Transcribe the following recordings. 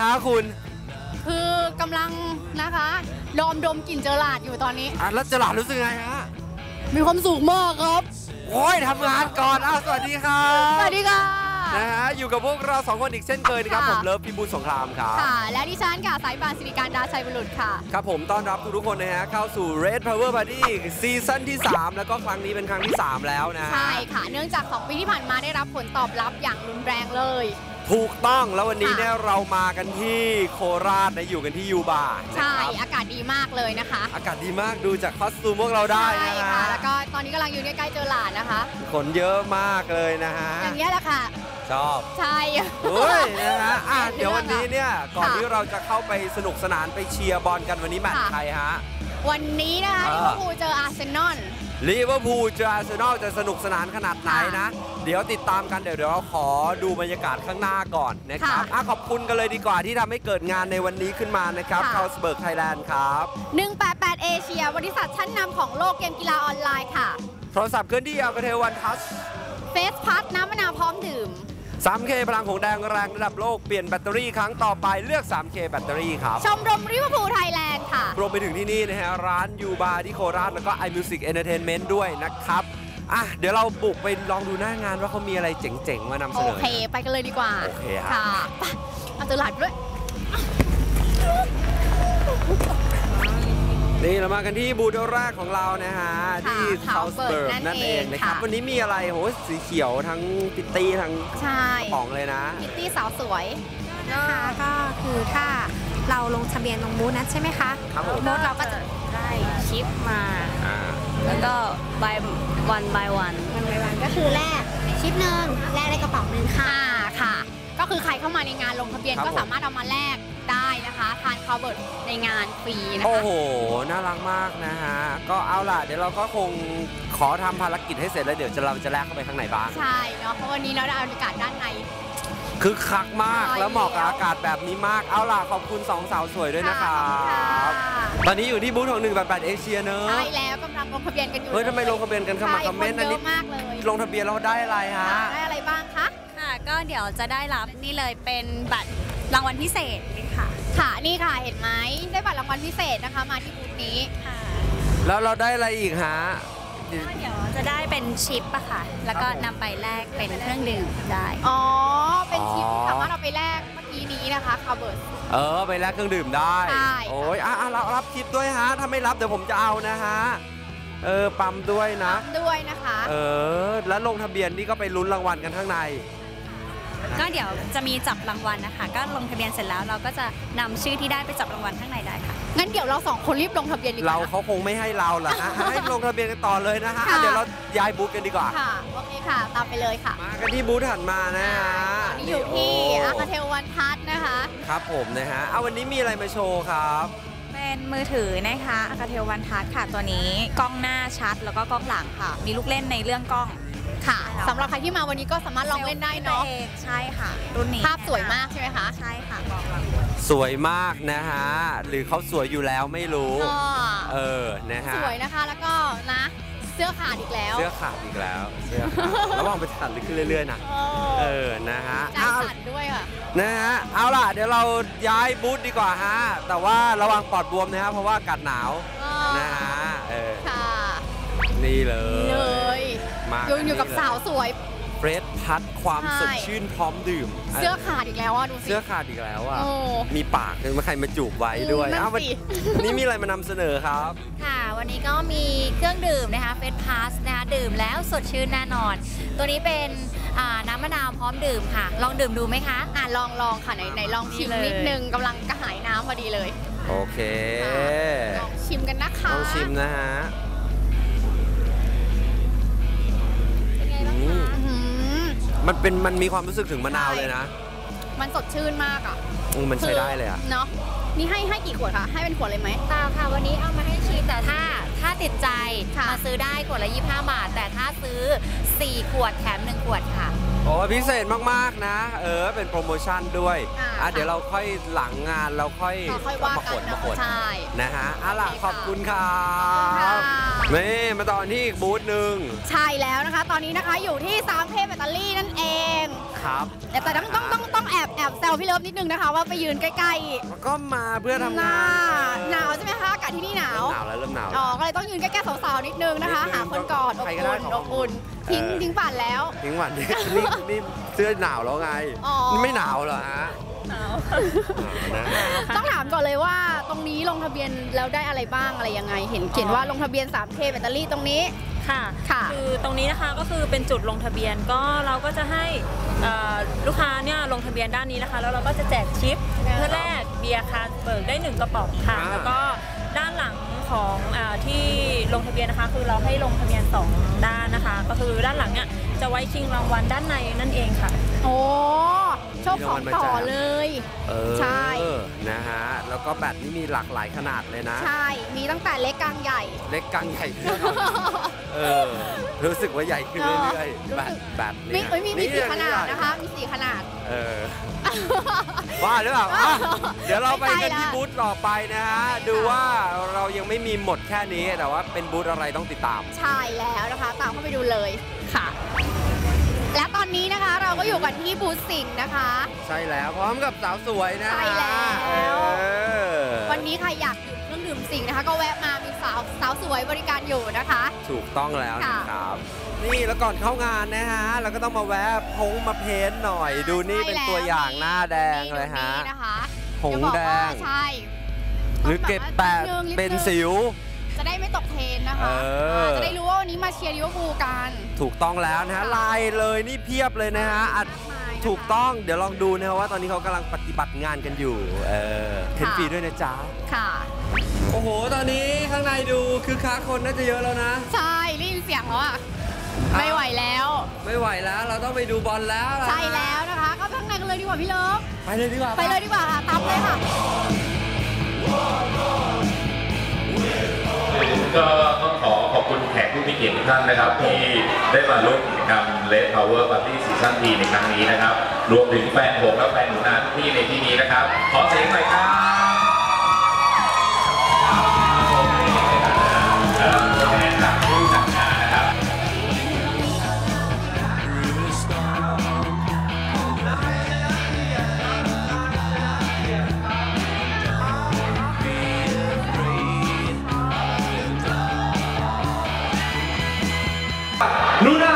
ำอะไรฮะคุณ คือกำลังนะคะดมดมกลิ่นเจอหลาดอยู่ตอนนี้ อะแล้วจลาดรู้สึกไงฮะ มีความสุขมากครับ โอ้ยทำงานก่อนอ้าวสวัสดีครับสวัสดีค่ะ นะฮะอยู่กับพวกเราสองคนอีกเช่นเคยนะครับ ค่ะ ผมเลิฟพิบูลสงครามครับ ค่ะ และดิฉันค่ะสายปานสิริการดาชัยบุรุษค่ะ ครับผมต้อนรับทุกๆคนนะฮะเข้าสู่ Red Power Party ซีซั่นที่ 3 แล้วก็ครั้งนี้เป็นครั้งที่ 3 แล้วนะฮะ ใช่ค่ะ เนื่องจาก 2 ปีที่ผ่านมาได้รับผลตอบรับอย่างรุนแรงเลย ถูกต้องแล้ววันนี้ค่ะเนี่ยเรามากันที่โคราชนะอยู่กันที่ยูบาร์นะใช่ครับอากาศดีมากเลยนะคะ อากาศดีมากดูจากคอสตูมพวกเราได้ใช่นะค่ะฮะแล้วก็ตอนนี้กำลังอยู่ใกล้ๆเจอหลาดนะคะขนเยอะมากเลยนะฮะอย่างเงี้ยแหละค่ะชอบใช่เฮ้ยนะฮะอะเรื่องเดี๋ยววันนี้เนี่ยก่อนค่ะที่เราจะเข้าไปสนุกสนานไปเชียร์บอลกันวันนี้แมตช์ค่ะใครฮะวันนี้นะคะเออลิเวอร์พูลเจออาร์เซนอล ลิเวอร์พูลเจออาร์เซนอลจะสนุกสนานขนาดไหนนะ เดี๋ยวติดตามกันเดี๋ยวเดี๋ยวเราขอดูบรรยากาศข้างหน้าก่อนนะครับค่ะอะขอบคุณกันเลยดีกว่าที่ทำให้เกิดงานในวันนี้ขึ้นมานะครับค่ะคาสเบิร์กไทยแลนด์ครับ 188 เอเชียบริษัทชั้นนำของโลกเกมกีฬาออนไลน์ค่ะ โทรศัพท์เคลื่อนที่อัลกาเทลวันทัชเฟสพัทน้ำมะนาวพร้อมดื่ม 3K พลังของแดงแรงระดับโลกเปลี่ยนแบตเตอรี่ครั้งต่อไปเลือก 3K แบตเตอรี่ครับ ชมรมลิเวอร์พูลไทยแลนด์ค่ะ รวมไปถึงที่นี่นะฮะร้านยูบาร์ที่โคราชแล้วก็ iMusic Entertainment ด้วยนะครับอะเดี๋ยวเราบุกไปลองดูหน้างานว่าเขามีอะไรเจ๋งๆ มานำเสโอนอเค ไปกันเลยดีกว่า โอเคครับค่ะไปเอาเจอหลาดด้วย นี่เรามากันที่บูธแรกของเรานะฮะค่ะที่ Carlsberg Carlsberg นั่นนั่นเองนะครับเองค่ะวันนี้มีอะไรโหสีเขียวทั้งพิตตี้ทั้งใช่กระป๋องเลยนะ พิตตี้สาวสวยนะคะก็คือถ้าเราลงทะเบียนตรงบูธนั้นใช่ไหมคะครับผมบูธเราก็จะได้ชิปมาอ่าแล้วก็ by one by one วันไปวันก็คือแลกชิปหนึ่งแลกได้กระเป๋าหนึ่งค่ะค่ะค่ะ ก็คือใครเข้ามาในงานลงทะเบียนครับก็ผมสามารถเอามาแลกได้นะคะ ทานคาวเบิร์ตในงานฟรีนะโอ้คะโห น่ารักมากนะฮะ ก็เอาล่ะ เดี๋ยวเราก็คงขอทำภารกิจให้เสร็จแล้วเดี๋ยวจะเราจะแลกเข้าไปข้างในบ้าง ใช่เนาะเพราะวันนี้เราได้บรรยากาศด้านในคึกคักมากใช่แล้วเหมาะกับแล้วอากาศแบบนี้มาก เอาล่ะ ขอบคุณสองสาวสวยด้วยนะครัขอบคุณค่ะ บ ตอนนี้อยู่ที่บูธของ1 8 8เอเชียเนอะ ใช่แล้วกำลังลงทะเบียนกันอยู่เฮ้ยทำไมลงทะเบียนกันเข้ามาใช่คอมเมนต์อันเยนี้อะมากเลยลงทะเบียนเราได้อะไรฮะ ได้อะไรบ้างคะ ค่ะก็เดี๋ยวจะได้รับนี่เลยเป็นบัตรรางวัลพิเศษค่ะ ค่ะนี่ค่ะเห็นไหมได้บัตรรางวัลพิเศษนะคะมาที่บูธนี้ค่ะแล้วเราได้อะไรอีกฮะ ก็เดี๋ยวจะได้เป็นชิปอะค่ะ แล้วก็นำไปแลกเป็นเครื่องดื่มได้ อ๋อเป็นชิปอ๋อที่สามารถเอาไปแลกเมื่อกี้นี้นะคะคาวเบิร์ตเออ ไปแลกเครื่องดื่มได้ ใช่ โอ้ยอะอะเรารับทิปด้วยฮะ ถ้าไม่รับเดี๋ยวผมจะเอานะฮะ เออ ปั๊มด้วยนะ ด้วยนะคะ เออ แล้วลงทะเบียนนี่ก็ไปลุ้นรางวัลกันข้างใน ก็เดี๋ยวจะมีจับรางวัลนะคะ ก็ลงทะเบียนเสร็จแล้วเราก็จะนำชื่อที่ได้ไปจับรางวัลข้างในได้ค่ะ งั้นเดี๋ยวเราสองคนรีบลงทะเบียนดีกเราว่านะเขาคงไม่ให้เราหรอกนะให้ลงทะเบียนกันต่อเลยนะฮะค่ะอะเดี๋ยวเราย้ายบูธกันดีกว่าค่ะโอเคค่ะ ตามไปเลยค่ะ มากันที่บูธถัดมานะฮะตอนนี้อยู่ที่โอาคาเทลวันทัศน์นะคะ ครับผมนะฮะเอาวันนี้มีอะไรมาโชว์ครับเป็นมือถือนะคะอากาเทลวันทัศค่ะตัวนี้กล้องหน้าชัดแล้วก็กล้องหลังค่ะ มีลูกเล่นในเรื่องกล้อง ค่ะใช่แล้วสำหรับใครที่มาวันนี้ก็สามารถลองเล่นได้เนาะซลฟี่ตัวองใช่ค่ะรุ่นนี้ภาพสวยมากใช่ไหมคะใช่ค่ะกล้องหลังสวยมากนะฮะ หรือเขาสวยอยู่แล้วไม่รู้ก็เออ นะฮะ สวยนะคะ แล้วก็นะ เสื้อขาดอีกแล้ว เสื้อขาดอีกแล้ว เสื้อขาดระวังไปขาดลึกขึ้นเรื่อยๆนะ เอเอออนะฮะใจเอาสั่นด้วยค่ะ นะฮะ เอาล่ะ เดี๋ยวเราย้ายบูธดีกว่าฮะ แต่ว่าระวังปอดบวมนะฮะ เพราะว่าอากาศหนาว นะฮะ เออ ค่ะ นี่เลนี่เลยย มาอยู่อยู่กับสาวสวย เฟรดพัดความใช่สดชื่นพร้อมดื่ม เสื้อขาดอีกแล้วอะ ดูสิ เสื้อขาดอีกแล้วอะโอ้มีปากเลยมาใครมาจูบไว้ด้วยนั่นอ้าววันสินี่มีอะไรมานำเสนอครับ ค่ะ วันนี้ก็มีเครื่องดื่มนะคะเฟสพาสนะคะดื่มแล้วสดชื่นแน่นอน ตัวนี้เป็นอ่าน้ำมะนาวพร้อมดื่มค่ะ ลองดื่มดูไหมคะ อะลองลองค่ะไหนไหนลองชิมนี่เลยนิดนึงกำลังกระหายน้ำพอดีเลย โอเค ลองชิมกันนะคะต้องชิมนะฮะ มันเป็นมันมีความรู้สึกถึงมะนาวเลยนะ มันสดชื่นมากอะอืมมันใช้ได้เลยอะ เนาะนี่ให้ให้กี่ขวดคะ ให้เป็นขวดเลยไหมเปล่าค่ะ วันนี้เอามาให้ชิมแต่ถ้าถ้าติดใจค่ะมาซื้อได้ขวดละ 25 บาท แต่ถ้าซื้อ 4 ขวดแถม 1 ขวดค่ะโอ้พิเศษมากๆนะ เออเป็นโปรโมชั่นด้วยอ่าอะเดี๋ยวเราค่อยหลังงานเราค่อยเราค่อยว่ามากัขนนมาเนาะขนใช่นะฮะอะล่ะโอเคขอบคุณครัค่ะบนี่มาต่อที่อีกบูธหนึ่งใช่แล้วนะคะ ตอนนี้นะคะอยู่ที่3ามเพแบตเตอรี่นั่นเองนะครับแต่แต่ต้องต้องต้องต้องแอบแอบแซวพี่เลิฟนิดนึงนะคะว่าไปยืนใกล้ก็มาเพื่อๆทำงานหนาวใช่ไหมคะอากาศที่นี่หนาวหนาวแล้วเริ่มหนาวอ๋อก็เลยต้องยืนใกล้ๆสาวๆนิดนึงนะคะนิดนึงหาคนกอดอบใครก็ได้อุ่นขออบบอุ่นทิ้งเออทิ้งป่านแล้วทิ้งวันนี้นี่นี่เสื้อหนาวแล้วไงอ๋อไม่หนาวเหรอฮะ หนาวนะต้องถามก่อนเลยว่าตรงนี้ลงทะเบียนแล้วได้อะไรบ้างอะไรยังไง เห็นเขียนว่าลงทะเบียน 3K แบตเตอรี่ตรงนี้ค่ะค่ะ คือตรงนี้นะคะก็คือเป็นจุดลงทะเบียนก็เราก็จะให้เอ่อลูกค้าเนี่ยลงทะเบียนด้านนี้นะคะ แล้วเราก็จะแจกชิปเพื่อแลกเบียร์คาร์เบิร์กได้หนึ่งกระป๋องค่ะอ่าแล้วก็ด้านหลังของอาที่ลงทะเบียนนะคะ คือเราให้ลงทะเบียนสองด้านนะคะ ก็คือด้านหลังเนี่ยจะไว้ชิงรางวัลด้านในนั่นเองค่ะ โอ้ โชคของต่อเลย เออใช่ นะฮะ แล้วก็แบตนี่มีหลากหลายขนาดเลยนะ ใช่ มีตั้งแต่เล็กกลางใหญ่ เล็กกลางใหญ่ขึ้นเออรู้สึกว่าใหญ่ขึ้นเรื่อยๆแบบแบบเนี้มียเอ้ยมีมีสี่ขนาดใหญ่นะคะ มีสี่ขนาด เออ ว่าหรือเปล่าอะเดี๋ยวเราไปไม่ใช่กันที่ละบูธต่อไปนะฮะ ดูว่าเรายังไม่มีหมดแค่นี้ แต่ว่าเป็นบูธอะไรต้องติดตาม ใช่แล้วนะคะ ตามเข้าไปดูเลยค่ะและ ก็อยู่กันที่บูธสิงห์นะคะ ใช่แล้วพร้อมกับสาวสวยนะฮะใช่แล้ว เออวันนี้ใครอยากดื่มเครื่องดื่มสิงห์นะคะ ก็แวะมามีสาวสาวสวยบริการอยู่นะคะ ถูกต้องแล้วค่ะ นะครับ นี่แล้วก่อนเข้างานนะฮะเราก็ต้องมาแวะพงมาเพ้นท์หน่อย ดูนี่เป็นตัวอย่างหน้าแดงเลยฮะ นี่นะคะหงจะบอกแดว่างใช่หรือเก็บแปะต้องบบว่านิดนึงเป็นสิว จะได้ไม่ตกเทรนนะคะเออจะไเชียร์ลิเวอร์พูลกันถูกต้องแล้วนะฮะลายเลยนี่เพียบเลยนะฮะอัดมากมายนะคะถูกต้องเดี๋ยวลองดูนะครับว่าตอนนี้เขากำลังปฏิบัติงานกันอยู่เออเห็นค่ะฟรีด้วยนะจ๊ะค่ะ โอ้โห ตอนนี้ข้างในดูคือค้าคนน่าจะเยอะแล้วนะ ใช่ได้ยินเสียงแล้วอะไม่ไหวแล้ว ไม่ไหวแล้วเราต้องไปดูบอลแล้วล่ะใช่แล้วนะคะก็ข้างในกันเลยดีกว่าพี่เลิฟไปเลยดีกว่าไปเลยดีกว่าค่ะตามเลยค่ะ คุณแขกผู้มีเกียรติทุกท่านนะครับที่ได้มาร่วมกิจกรรม Red Power Party Season 3ในครั้งนี้นะครับ รวมถึงแฟนผมและแฟนหนูนาทุกที่ในที่นี้นะครับ ขอเสียงหน่อยครับ Luna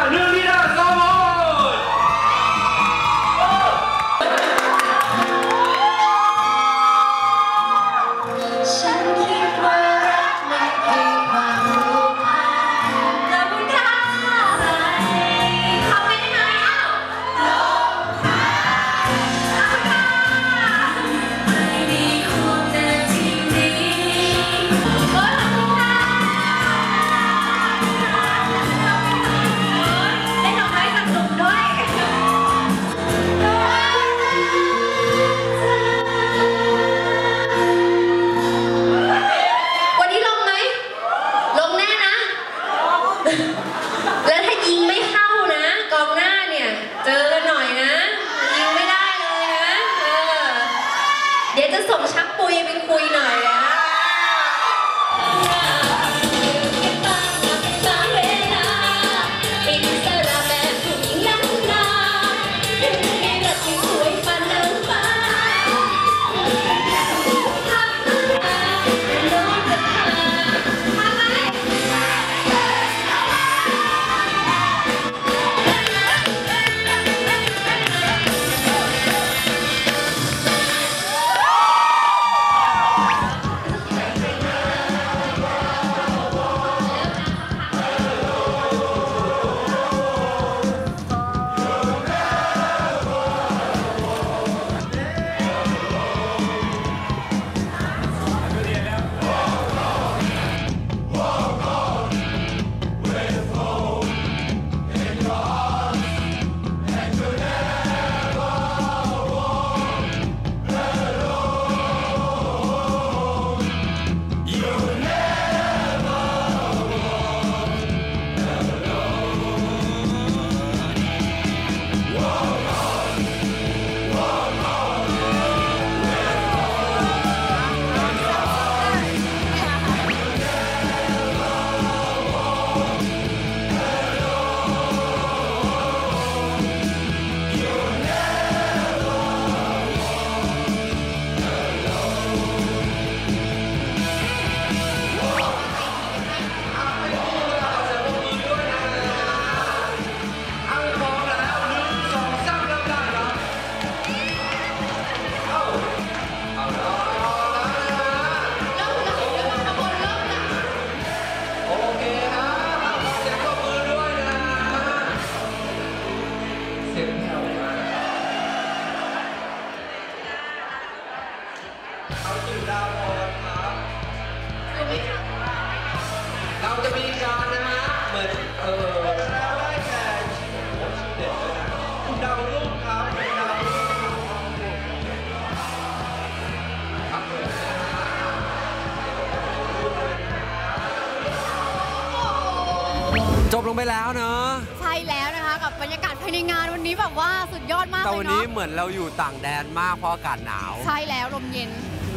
ลงไปแล้วเนอะใช่แล้วนะคะกับบรรยากาศภายในงานวันนี้แบบว่าสุดยอดมากแต่เลวันยนี้เนาะเหมือนเราอยู่ต่างแดนมากเพราะอากาศหนาว ใช่แล้วลมเย็น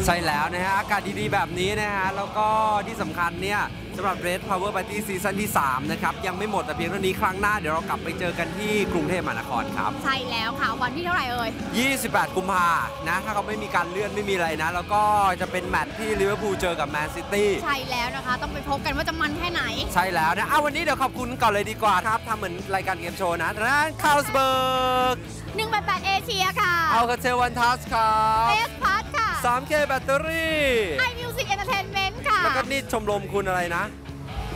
ใช่แล้วนะฮะ อากาศดีๆ แบบนี้นะฮะ แล้วก็ที่สำคัญเนี่ยสำหรับ Red Power Party ซีซั่นที่ 3 นะครับ ยังไม่หมดแต่เพียงเท่านี้ครั้งหน้าเดี๋ยวเรากลับไปเจอกันที่กรุงเทพมหานครครับ ใช่แล้วค่ะ วันที่เท่าไหร่เอ่ย 28 กุมภานะ ถ้าเขาไม่มีการเลื่อนไม่มีอะไรนะ แล้วก็จะเป็นแมตช์ที่ลิเวอร์พูลเจอกับแมนซิตี้ใช่แล้วนะคะ ต้องไปพบกันว่าจะมันแค่ไหน ใช่แล้วนะเอาวันนี้เดี๋ยวขอบคุณก่อนเลยดีกว่าครับทำเหมือนรายการเกมโชว์นะร้านคาสเบิร์ก188เอเชียค่ะ เอาคาเทลวันทัสครับเอสพัทค่ะ 3K แบตเตอรี่ไอมิวสิกเอนเตอร์เทนเมนต์ค่ะ แล้วก็นี่ชมรมคุณอะไรนะ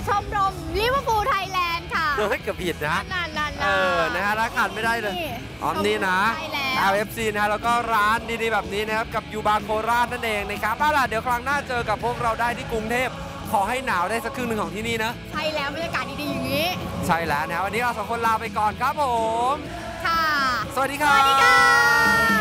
ชมรมลิเวอร์พูลไทยแลนด์ค่ะเฮ้ยเกือบผิดนะนั่นนั่นเออนะฮะร้านขาดไม่ได้เลยออมนี่นะใช่แล้ว LFC นะฮะแล้วก็ร้านดีๆแบบนี้นะครับ กับยูบาร์โคราชนั่นเองนะครับเอาล่ะเดี๋ยวครั้งหน้าเจอกับพวกเราได้ที่กรุงเทพขอให้หนาวได้สักครึ่งหนึ่งของที่นี่นะ ใช่แล้วบรรยากาศดีๆอย่างนี้ ใช่แล้วนะวันนี้เราสองคนลาไปก่อนครับผม ค่ะ สวัสดีครับสวัสดีค่ะ